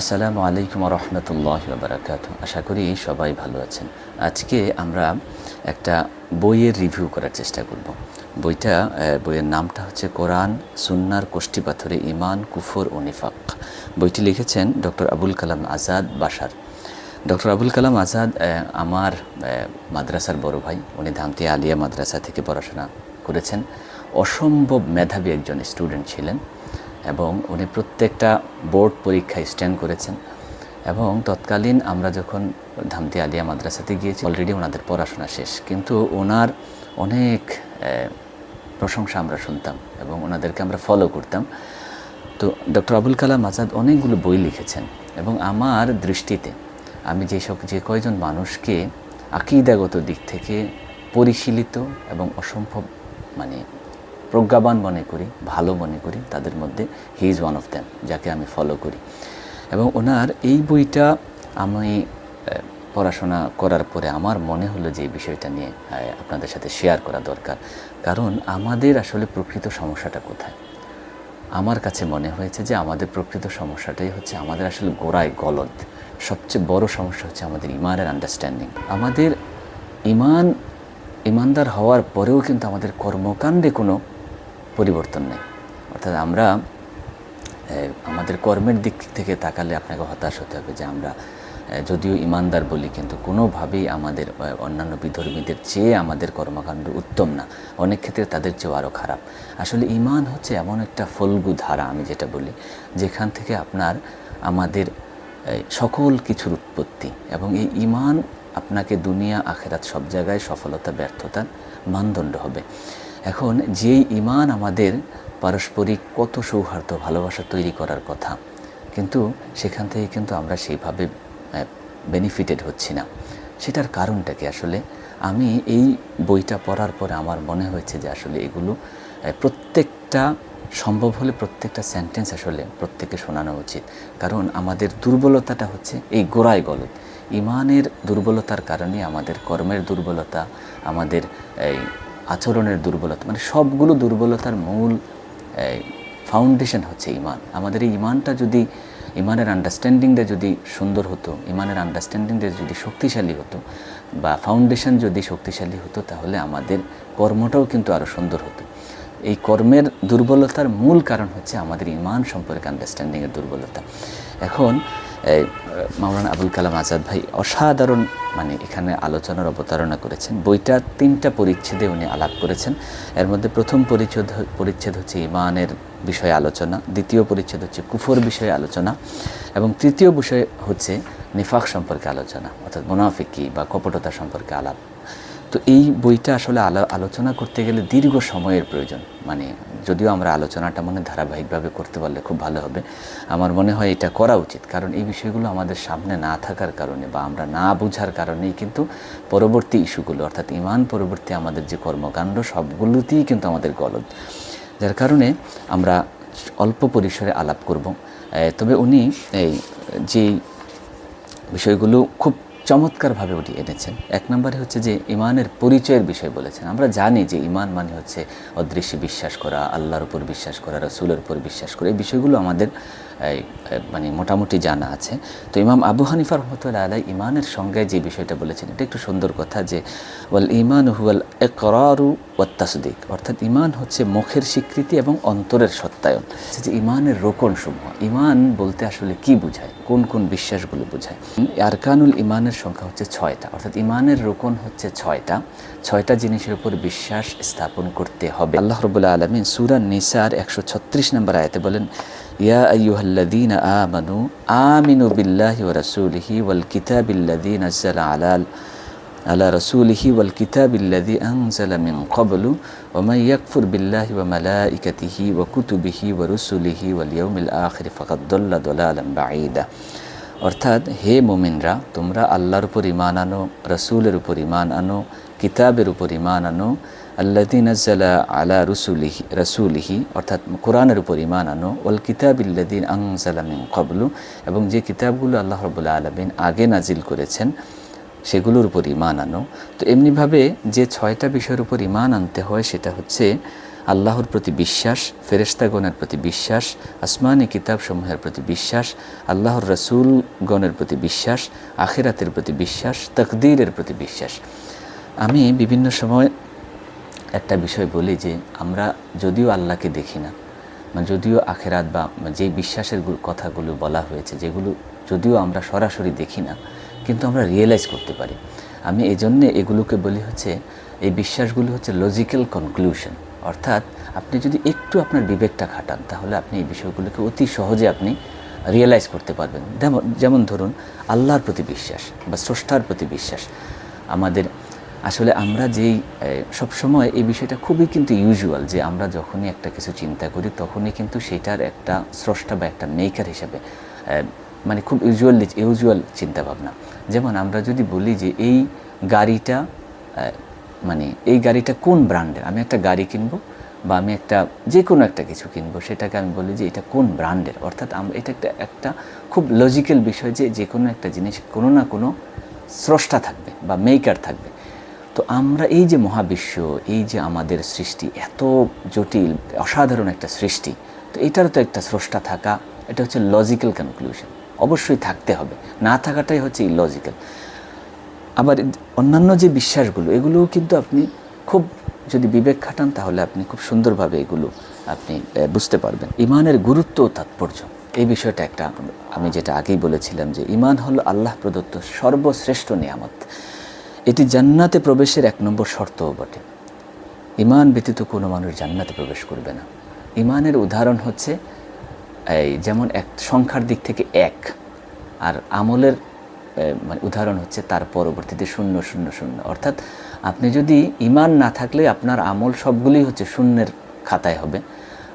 আসসালামু আলাইকুম রহমতুল্লাহ বারাকাত আশা করি সবাই ভালো আছেন। আজকে আমরা একটা বইয়ের রিভিউ করার চেষ্টা করব। বইটা বইয়ের নামটা হচ্ছে কোরআন, সুন্নার কোষ্ঠী পাথরে ইমান কুফর ও নিফাক। বইটি লিখেছেন ডক্টর আবুল কালাম আজাদ বাসার ডক্টর আবুল কালাম আজাদ আমার মাদ্রাসার বড় ভাই। উনি ধামতি আলিয়া মাদ্রাসা থেকে পড়াশোনা করেছেন। অসম্ভব মেধাবী একজন স্টুডেন্ট ছিলেন। এবং উনি প্রত্যেকটা বোর্ড পরীক্ষায় স্ট্যান্ড করেছেন। এবং তৎকালীন আমরা যখন ধামতি আলিয়া মাদ্রাসাতে গিয়েছি অলরেডি ওনাদের পড়াশোনা শেষ। কিন্তু ওনার অনেক প্রশংসা আমরা শুনতাম এবং ওনাদেরকে আমরা ফলো করতাম। তো ডক্টর আবুল কালাম আজাদ অনেকগুলো বই লিখেছেন এবং আমার দৃষ্টিতে আমি যে সব যে কয়জন মানুষকে আকিদাগত দিক থেকে পরিশীলিত এবং অসম্ভব মানে প্রজ্ঞাবান মনে করি, ভালো মনে করি, তাদের মধ্যে he is one of them যাকে আমি ফলো করি। এবং ওনার এই বইটা আমি পড়াশোনা করার পরে আমার মনে হলো যে এই বিষয়টা নিয়ে আপনাদের সাথে শেয়ার করা দরকার। কারণ আমাদের আসলে প্রকৃত সমস্যাটা কোথায়? আমার কাছে মনে হয়েছে যে আমাদের প্রকৃত সমস্যাটাই হচ্ছে আমাদের আসলে গোড়ায় গলদ। সবচেয়ে বড় সমস্যা হচ্ছে আমাদের ইমানের আন্ডারস্ট্যান্ডিং আমাদের ইমান, ইমানদার হওয়ার পরেও কিন্তু আমাদের কর্মকাণ্ডে কোনো পরিবর্তন নেই। অর্থাৎ আমরা আমাদের কর্মের দিক থেকে তাকালে আপনাকে হতাশ হতে হবে যে আমরা যদিও ইমানদার বলি, কিন্তু কোনোভাবেই আমাদের অন্যান্য বিধর্মীদের চেয়ে আমাদের কর্মকাণ্ড উত্তম না। অনেক ক্ষেত্রে তাদের চেয়েও আরও খারাপ। আসলে ইমান হচ্ছে এমন একটা ফলগু ধারা, আমি যেটা বলি, যেখান থেকে আপনার, আমাদের সকল কিছুর উৎপত্তি এবং এই ইমান আপনাকে দুনিয়া, আখেরাত সব জায়গায় সফলতা ব্যর্থতার মানদণ্ড হবে। এখন যেই ইমান আমাদের পারস্পরিক কত সৌহার্দ্য, ভালোবাসা তৈরি করার কথা, কিন্তু সেখান থেকে কিন্তু আমরা সেইভাবে বেনিফিটেড হচ্ছি না। সেটার কারণটা কি আসলে? আমি এই বইটা পড়ার পরে আমার মনে হয়েছে যে আসলে এগুলো প্রত্যেকটা সম্ভব হলে প্রত্যেকটা সেন্টেন্স আসলে প্রত্যেকে শোনানো উচিত। কারণ আমাদের দুর্বলতাটা হচ্ছে এই গোড়ায় গলদ ইমানের দুর্বলতার কারণে আমাদের কর্মের দুর্বলতা, আমাদের, এই আচরণের দুর্বলতা মানে সবগুলো দুর্বলতার মূল ফাউন্ডেশন হচ্ছে ইমান। আমাদের এই ইমানটা যদি, ইমানের আন্ডারস্ট্যান্ডিংটা যদি সুন্দর হতো, ইমানের আন্ডারস্ট্যান্ডিংটা যদি শক্তিশালী হতো, বা ফাউন্ডেশন যদি শক্তিশালী হতো, তাহলে আমাদের কর্মটাও কিন্তু আরও সুন্দর হতো। এই কর্মের দুর্বলতার মূল কারণ হচ্ছে আমাদের ইমান সম্পর্কে আন্ডারস্ট্যান্ডিংয়ের দুর্বলতা। এখন মাওলানা আবুল কালাম আজাদ ভাই অসাধারণ মানে এখানে আলোচনার অবতারণা করেছেন। বইটা তিনটা পরিচ্ছেদে উনি আলাপ করেছেন। এর মধ্যে প্রথম পরিচ্ছেদ পরিচ্ছেদ হচ্ছে ইমানের বিষয়ে আলোচনা, দ্বিতীয় পরিচ্ছেদ হচ্ছে কুফর বিষয়ে আলোচনা, এবং তৃতীয় বিষয় হচ্ছে নিফাক সম্পর্কে আলোচনা, অর্থাৎ মোনাফিকি বা কপটতা সম্পর্কে আলাপ। তো এই বইটা আসলে আলো- আলোচনা করতে গেলে দীর্ঘ সময়ের প্রয়োজন। মানে যদিও আমরা আলোচনাটা মনে ধারাবাহিকভাবে করতে পারলে খুব ভালো হবে। আমার মনে হয় এটা করা উচিত। কারণ এই বিষয়গুলো আমাদের সামনে না থাকার কারণে বা আমরা না বোঝার কারণেই কিন্তু পরবর্তী ইস্যুগুলো, অর্থাৎ ইমান পরবর্তী আমাদের যে কর্মকাণ্ড, সবগুলোতেই কিন্তু আমাদের গলদ। যার কারণে আমরা অল্প পরিসরে আলাপ করব। তবে উনি এই যে বিষয়গুলো খুব চমৎকারভাবে উঠিয়ে এনেছেন। এক নম্বরে হচ্ছে যে ইমানের পরিচয়ের বিষয় বলেছেন। আমরা জানি যে ইমান মানে হচ্ছে অদৃশ্য বিশ্বাস করা, আল্লাহর উপর বিশ্বাস করা, রসুলের উপর বিশ্বাস করা। এই বিষয়গুলো আমাদের মানে মোটামুটি জানা আছে। তো ইমাম আবু হানিফা রহমতুল্লাহ আলাই ইমানের সংজ্ঞায় যে বিষয়টা বলেছেন, এটা একটু সুন্দর কথা যে, ওয়াল ইমান হুয়াল একরারু ওয়াত্তাসদিক অর্থাৎ ইমান হচ্ছে মুখের স্বীকৃতি এবং অন্তরের সত্যায়ন। যে ইমানের রোকন সমূহ ইমান বলতে আসলে কি বোঝায়? কোন কোন বিশ্বাসগুলো বোঝায়? আরকানুল ইমানের সংখ্যা হচ্ছে ছয়টা। অর্থাৎ ইমানের রোকন হচ্ছে ছয়টা। ছয়টা জিনিসের উপর বিশ্বাস স্থাপন করতে হবে। আল্লাহ রবুল্লা আলমিন সুরান নিসার একশো ছত্রিশ নম্বর আয়তে বলেন يا أيها الذين آمنوا آمنوا بالله ورسوله والكتاب الذي نزل على على رسوله والكتاب الذي أنزل من قبل ومن يكفر بالله وملائكته وكتبه ورسله واليوم الآخر فقد ضل ضلالا بعيدا. অর্থাৎ, হে মোমিনরা, তোমরা আল্লাহর উপর ইমান আনো, রসুলের উপর ইমান আনো, কিতাবের উপর ইমান আনো আল্লাদিন আজ্জালা আলা রসুলিহি রসুলিহি, অর্থাৎ কোরআনের উপর ইমান আনো ওল কিতাবিল্লাদিন আংজালা মিন কবলু এবং যে কিতাবগুলো আল্লাহ রবুল্লা আলমিন আগে নাজিল করেছেন, সেগুলোর উপর ইমান আনো। তো এমনিভাবে যে ছয়টা বিষয়ের উপর ইমান আনতে হয়, সেটা হচ্ছে আল্লাহর প্রতি বিশ্বাস ফেরেস্তাগণের প্রতি বিশ্বাস, আসমানি কিতাবসমূহের প্রতি বিশ্বাস, আল্লাহর রসুলগণের প্রতি বিশ্বাস, আখেরাতের প্রতি বিশ্বাস, তকদিরের প্রতি বিশ্বাস। আমি বিভিন্ন সময় একটা বিষয় বলি যে আমরা যদিও আল্লাহকে দেখি না মানে যদিও আখেরাত বা যে বিশ্বাসের কথাগুলো বলা হয়েছে, যেগুলো যদিও আমরা সরাসরি দেখি না, কিন্তু আমরা রিয়েলাইজ করতে পারি। আমি এই জন্যে এগুলোকে বলি হচ্ছে, এই বিশ্বাসগুলো হচ্ছে লজিক্যাল কনক্লুশন অর্থাৎ আপনি যদি একটু আপনার বিবেকটা খাটান, তাহলে আপনি এই বিষয়গুলোকে অতি সহজে আপনি রিয়েলাইজ করতে পারবেন। যেমন যেমন ধরুন, আল্লাহর প্রতি বিশ্বাস বা স্রষ্টার প্রতি বিশ্বাস। আমাদের, আসলে আমরা যেই সবসময় এই বিষয়টা খুবই কিন্তু ইউজুয়াল যে আমরা যখনই একটা কিছু চিন্তা করি, তখনই কিন্তু সেটার একটা স্রষ্টা বা একটা মেকার হিসাবে মানে খুব ইউজুয়াল ইউজুয়াল চিন্তাভাবনা। যেমন আমরা যদি বলি যে এই গাড়িটা মানে এই গাড়িটা কোন ব্র্যান্ডের? আমি একটা গাড়ি কিনবো বা আমি একটা যে কোনো একটা কিছু কিনবো, সেটাকে আমি বলি যে এটা কোন ব্র্যান্ডের? অর্থাৎ এটা একটা একটা খুব লজিক্যাল বিষয় যে যে কোনো একটা জিনিস কোনো না কোনো স্রষ্টা থাকবে বা মেকার থাকবে। তো আমরা এই যে মহাবিশ্ব, এই যে আমাদের সৃষ্টি, এত জটিল, অসাধারণ একটা সৃষ্টি, তো এটারও তো একটা স্রষ্টা থাকা, এটা হচ্ছে লজিক্যাল কনক্লুশন অবশ্যই থাকতে হবে। না থাকাটাই হচ্ছে ইলজিক্যাল আবার অন্যান্য যে বিশ্বাসগুলো, এগুলোও কিন্তু আপনি খুব যদি বিবেক খাটান, তাহলে আপনি খুব সুন্দরভাবে এগুলো আপনি বুঝতে পারবেন। ইমানের গুরুত্ব ও তাৎপর্য। এই বিষয়টা একটা আমি যেটা আগেই বলেছিলাম যে, ইমান হলো আল্লাহ প্রদত্ত সর্বশ্রেষ্ঠ নিয়ামত। এটি জান্নাতে প্রবেশের এক নম্বর শর্তও বটে। ইমান ব্যতীত কোনো মানুষ জান্নাতে প্রবেশ করবে না। ইমানের উদাহরণ হচ্ছে, এই যেমন এক সংখ্যার দিক থেকে এক, আর আমলের মানে উদাহরণ হচ্ছে তার পরবর্তীতে শূন্য শূন্য শূন্য। অর্থাৎ আপনি যদি ইমান না থাকলে আপনার আমল সবগুলোই হচ্ছে শূন্যের খাতায় হবে।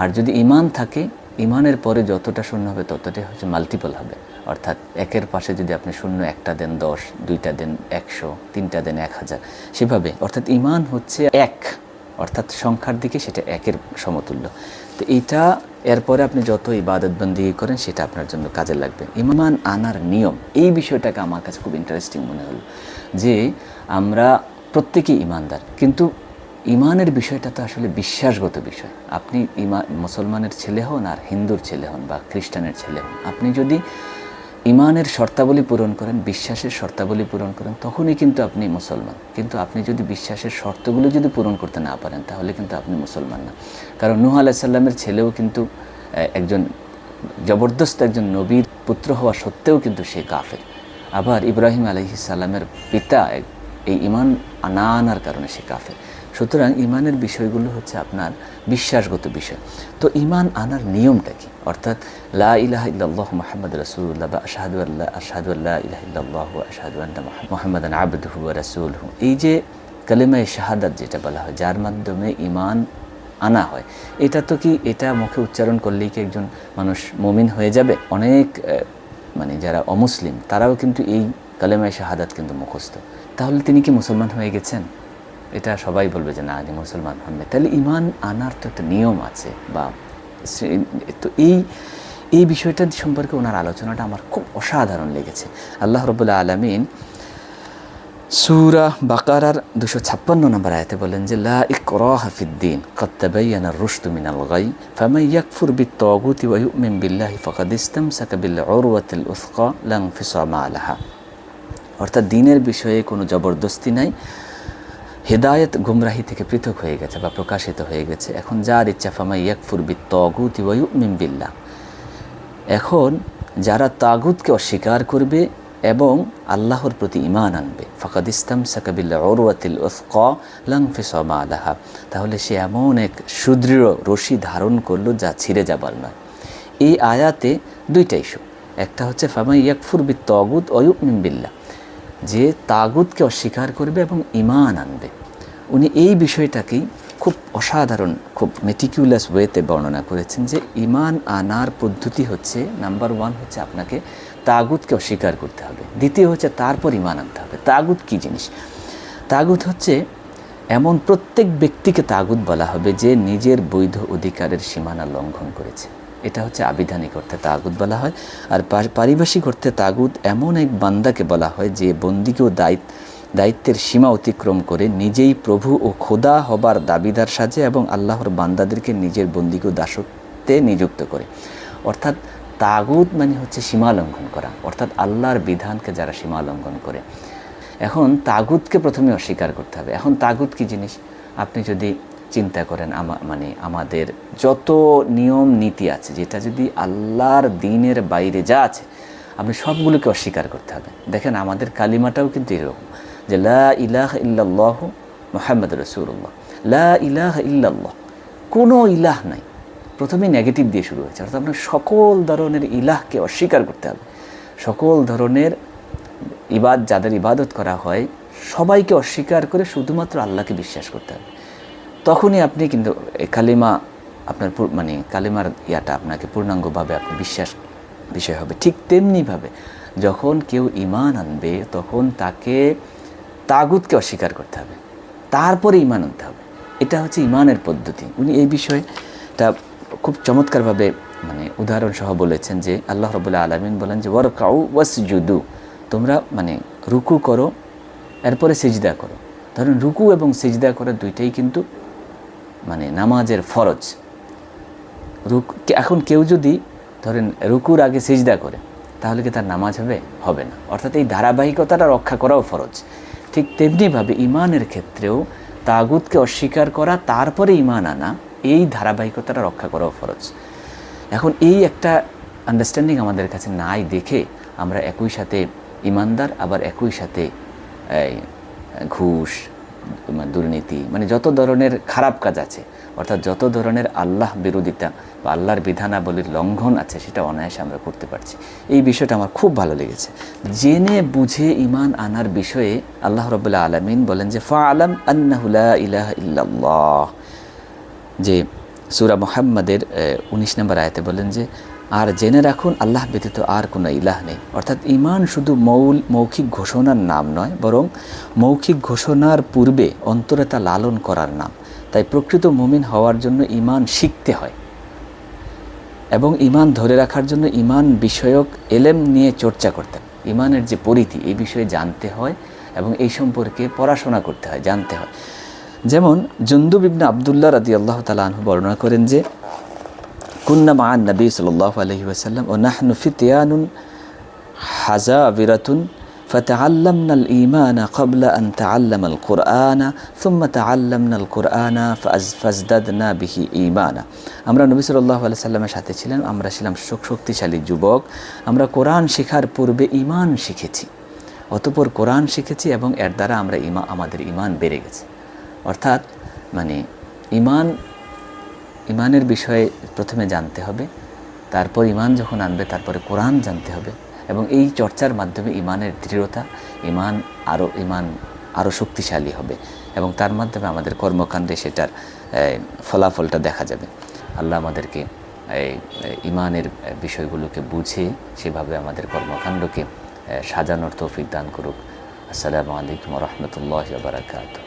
আর যদি ইমান থাকে, ইমানের পরে যতটা শূন্য হবে ততটাই হচ্ছে মাল্টিপল হবে। অর্থাৎ একের পাশে যদি আপনি শূন্য একটা দেন দশ, দুইটা দেন একশো, তিনটা দেন এক হাজার, সেভাবে। অর্থাৎ ইমান হচ্ছে এক, অর্থাৎ সংখ্যার দিকে সেটা একের সমতুল্য। তো এইটা এরপরে আপনি যত ইবাদত বন্দি করেন, সেটা আপনার জন্য কাজে লাগবে। ইমান আনার নিয়ম, এই বিষয়টাকে আমার কাছে খুব ইন্টারেস্টিং মনে হলো যে আমরা প্রত্যেকেই ইমানদার, কিন্তু ইমানের বিষয়টা তো আসলে বিশ্বাসগত বিষয়। আপনি ইমা, মুসলমানের ছেলে হন আর হিন্দুর ছেলে হন বা খ্রিস্টানের ছেলে হন। আপনি যদি ইমানের শর্তাবলী পূরণ করেন, বিশ্বাসের শর্তাবলী পূরণ করেন, তখনই কিন্তু আপনি মুসলমান। কিন্তু আপনি যদি বিশ্বাসের শর্তগুলো যদি পূরণ করতে না পারেন, তাহলে কিন্তু আপনি মুসলমান না। কারণ নূহ আলাইসাল্লামের ছেলেও কিন্তু একজন জবরদস্ত একজন নবীর পুত্র হওয়া সত্ত্বেও কিন্তু সে কাফের। আবার ইব্রাহিম আলহি সাল্লামের পিতা এই ইমান না আনার কারণে সে কাফের। সুতরাং ইমানের বিষয়গুলো হচ্ছে আপনার বিশ্বাসগত বিষয়। তো ইমান আনার নিয়মটা কি? অর্থাৎ, লা ইলাহা ইল্লাল্লাহ মুহাম্মদ রাসূলুল্লাহ বা আশহাদু আল্লাহ আশহাদু আল্লাহ ইলাহা ওয়া আশহাদু আন্না মুহাম্মাদান আবদুহু ওয়া রাসূলুহু। এই যে কালেমায়ে শাহাদাত যেটা বলা হয়, যার মাধ্যমে ইমান আনা হয়, এটা তো কি এটা মুখে উচ্চারণ করলেই কি একজন মানুষ মমিন হয়ে যাবে? অনেক মানে যারা অমুসলিম, তারাও কিন্তু এই কালেমায় শাহাদাত কিন্তু মুখস্থ। তাহলে তিনি কি মুসলমান হয়ে গেছেন? এটা সবাই বলবে যে না আমি মুসলমান হন তাহলে ইমান আনার তো একটা নিয়ম আছে বা তো এই এই বিষয়টা সম্পর্কে ওনার আলোচনাটা আমার খুব অসাধারণ লেগেছে। আল্লাহ রবুল্লা আলমিন সুরা বাকারার দুশো ছাপ্পান্ন নম্বর আয়তে বলেন যে, লা ইকরা হাফিদ্দিন কত্তাবাইয়ানা রুশতু মিনাল গাই ফামাই ইয়াকফুর বি তগুতি ওয়া ইউমিন বিল্লাহি ফাকাদ ইসতামসাকা বিল উরওয়াতিল উসকা লাং ফিসামা আলাহা অর্থাৎ দিনের বিষয়ে কোনো জবরদস্তি নাই। হেদায়েত গুমরাহি থেকে পৃথক হয়ে গেছে বা প্রকাশিত হয়ে গেছে। এখন যার ইচ্ছা, ফামাই ইয়াকফুর বিত তগুত ওয়ুমিন বিল্লাহ। এখন যারা তাগুতকে অস্বীকার করবে এবং আল্লাহর প্রতি ইমান আনবে, ফাকাদ ইসলাম সাকাবিল্লা অরুয়াতিল ওসক লাংফিসমা আলাহা তাহলে সে এমন এক সুদৃঢ় রশি ধারণ করল যা ছিঁড়ে যাবার নয়। এই আয়াতে দুইটা ইস্যু একটা হচ্ছে, ফামাই ইয়াকফুর বি তগুত অয়ুব মিম্বিল্লা যে তাগুতকে অস্বীকার করবে এবং ইমান আনবে। উনি এই বিষয়টাকেই খুব অসাধারণ, খুব মেটিকিউলাস ওয়েতে বর্ণনা করেছেন যে ইমান আনার পদ্ধতি হচ্ছে নাম্বার ওয়ান হচ্ছে আপনাকে তাগুতকে অস্বীকার করতে হবে। দ্বিতীয় হচ্ছে তারপর ইমান আনতে হবে। তাগুত কী জিনিস? তাগুত হচ্ছে এমন প্রত্যেক ব্যক্তিকে তাগুত বলা হবে যে নিজের বৈধ অধিকারের সীমানা লঙ্ঘন করেছে। এটা হচ্ছে আবিধানিক অর্থে তাগুদ বলা হয়। আর পারিভাষিক অর্থে তাগুত এমন এক বান্দাকে বলা হয় যে বন্দিকেও দায়িত্ব দায়িত্বের সীমা অতিক্রম করে নিজেই প্রভু ও খোদা হবার দাবিদার সাজে এবং আল্লাহর বান্দাদেরকে নিজের বন্দিকে দাসত্বে নিযুক্ত করে। অর্থাৎ তাগুদ মানে হচ্ছে সীমা লঙ্ঘন করা। অর্থাৎ আল্লাহর বিধানকে যারা সীমা লঙ্ঘন করে। এখন তাগুদকে প্রথমে অস্বীকার করতে হবে। এখন তাগুদ কি জিনিস? আপনি যদি চিন্তা করেন আমা মানে আমাদের যত নিয়ম নীতি আছে, যেটা যদি আল্লাহর দিনের বাইরে যা আছে, আপনি সবগুলোকে অস্বীকার করতে হবে। দেখেন আমাদের কালিমাটাও কিন্তু এরকম, যে লা ইলাহ ইল্লাল্লাহ মোহাম্মদ রসুল্লাহ লা ইলাহ ইল্লাল্লাহ, কোনো ইলাহ নাই। প্রথমে নেগেটিভ দিয়ে শুরু হয়েছে, অর্থাৎ আপনার সকল ধরনের ইলাহকে অস্বীকার করতে হবে। সকল ধরনের ইবাদ, যাদের ইবাদত করা হয়, সবাইকে অস্বীকার করে শুধুমাত্র আল্লাহকে বিশ্বাস করতে হবে। তখনই আপনি কিন্তু কালিমা আপনার মানে কালিমার ইয়াটা আপনাকে পূর্ণাঙ্গভাবে আপনি বিশ্বাস বিষয় হবে। ঠিক তেমনিভাবে যখন কেউ ইমান আনবে, তখন তাকে তাগুতকে অস্বীকার করতে হবে। তারপরে ইমান আনতে হবে। এটা হচ্ছে ইমানের পদ্ধতি। উনি এই বিষয়টা খুব চমৎকারভাবে মানে উদাহরণ সহ বলেছেন যে, আল্লাহ রবুল্লাহ আলমিন বলেন যে ওয়ার কাউ ওয়াস জুদু তোমরা মানে রুকু করো, এরপরে সিজদা করো। ধরুন রুকু এবং সিজদা করা দুইটাই কিন্তু মানে নামাজের ফরজ। রুক এখন কেউ যদি ধরেন রুকুর আগে সিজদা করে, তাহলে কি তার নামাজ হবে? হবে না। অর্থাৎ এই ধারাবাহিকতাটা রক্ষা করাও ফরজ। ঠিক তেমনিভাবে ইমানের ক্ষেত্রেও তাগুতকে অস্বীকার করা, তারপরে ইমান আনা, এই ধারাবাহিকতাটা রক্ষা করাও ফরজ। এখন এই একটা আন্ডারস্ট্যান্ডিং আমাদের কাছে নাই দেখে আমরা একই সাথে ইমানদার আবার একই সাথে ঘুষ দুর্নীতি মানে যত ধরনের খারাপ কাজ আছে, অর্থাৎ যত ধরনের আল্লাহ বিরোধিতা বা আল্লাহর বিধানাবলীর লঙ্ঘন আছে, সেটা অনায়াসে আমরা করতে পারছি। এই বিষয়টা আমার খুব ভালো লেগেছে। জেনে বুঝে ইমান আনার বিষয়ে আল্লাহ রবুল্লাহ আলমিন বলেন যে ফা আলম আন্নাহুলা ইলাহ ইল্লাল্লাহ। যে সুরা মোহাম্মদের উনিশ নম্বর আয়াতে বলেন যে আর জেনে রাখুন, আল্লাহ ব্যতীত আর কোনো ইলাহ নেই। অর্থাৎ ইমান শুধু মৌল, মৌখিক ঘোষণার নাম নয়, বরং মৌখিক ঘোষণার পূর্বে অন্তরে তা লালন করার নাম। তাই প্রকৃত মুমিন হওয়ার জন্য ইমান শিখতে হয়। এবং ইমান ধরে রাখার জন্য ইমান বিষয়ক এলেম নিয়ে চর্চা করতে হয়। ইমানের যে পরিধি, এই বিষয়ে জানতে হয় এবং এই সম্পর্কে পড়াশোনা করতে হয়, জানতে হয়। যেমন জুন্দুব ইবনে আবদুল্লাহ রাদি আল্লাহ তালা বর্ণনা করেন যে কুন্না মা নবী সাল্লাহ আলহি ওসাল্লাম ও নাহনু ফিতিয়ানুন হাজা বিরাতুন فتعلمنا الإيمان قبل أن تعلم القرآن ثم تعلمنا القرآن فأز- فازددنا به إيمانا আমরা নবী সাল্লাহ আলি সাল্লামের সাথে ছিলাম আমরা ছিলাম শক- শক্তিশালী যুবক আমরা কোরআন শেখার পূর্বে ইমান শিখেছি অতপর কোরআন শিখেছি এবং এর দ্বারা আমরা ইমা আমাদের ইমান বেড়ে গেছে অর্থাৎ মানে ইমান ইমানের বিষয়ে প্রথমে জানতে হবে, তারপর ইমান যখন আনবে, তারপরে কোরআন জানতে হবে এবং এই চর্চার মাধ্যমে ইমানের দৃঢ়তা, ইমান আরও ইমান আরও শক্তিশালী হবে এবং তার মাধ্যমে আমাদের কর্মকাণ্ডে সেটার ফলাফলটা দেখা যাবে। আল্লাহ আমাদেরকে ইমানের বিষয়গুলোকে বুঝে সেভাবে আমাদের কর্মকাণ্ডকে সাজানোর তৌফিক দান করুক। আসসালামু আলাইকুম রহমতুল্লাহ বারাকাত